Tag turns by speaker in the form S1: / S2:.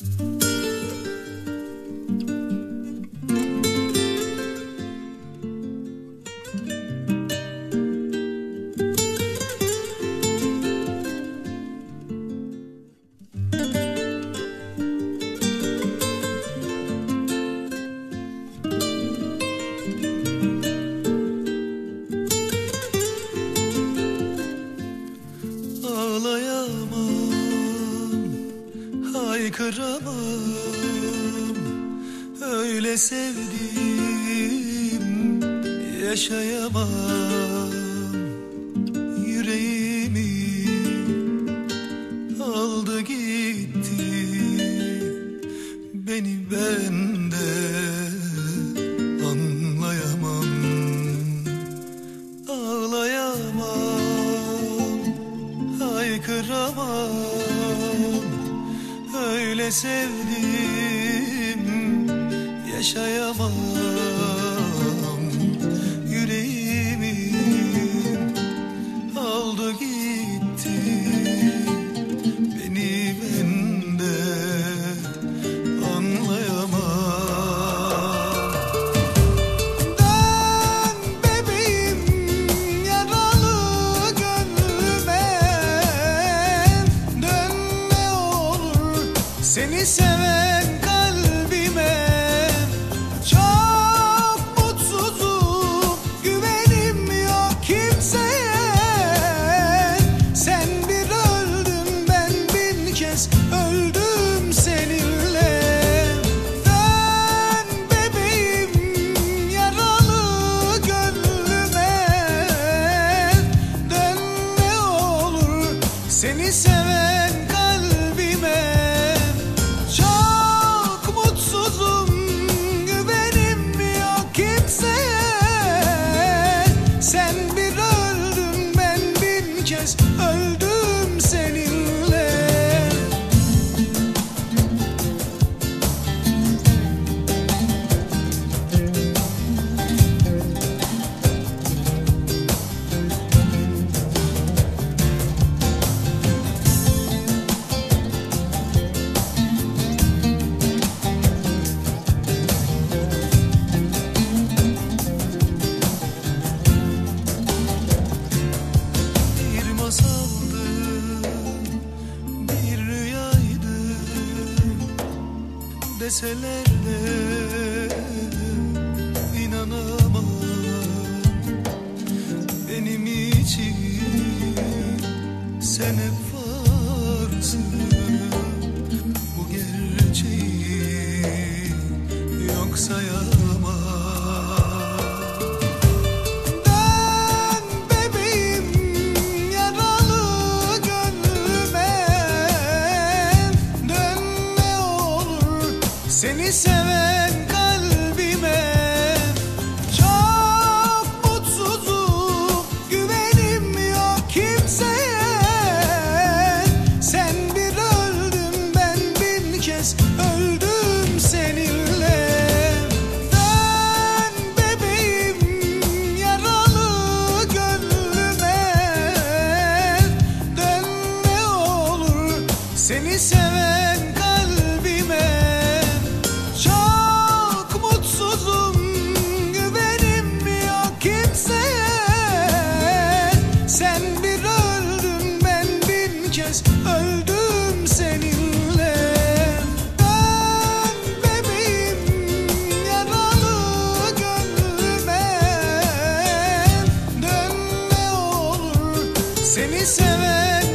S1: Thank you haykıramam Öyle sevdim yaşayamam. Yüreğimi aldı gitti. Beni bende anlayamam. Ağlayamam. Haykıramam sevdim yaşayamam seni Deseler de inanamam. Benim için sen hep varsın seni seven kalbime Çok mutsuzum. Güvenim yok kimseye. Sen bir öldün ben bin kez öldüm seninle. Dön bebeğim yaralı gönlüme. Dön ne olur seni seven seni seven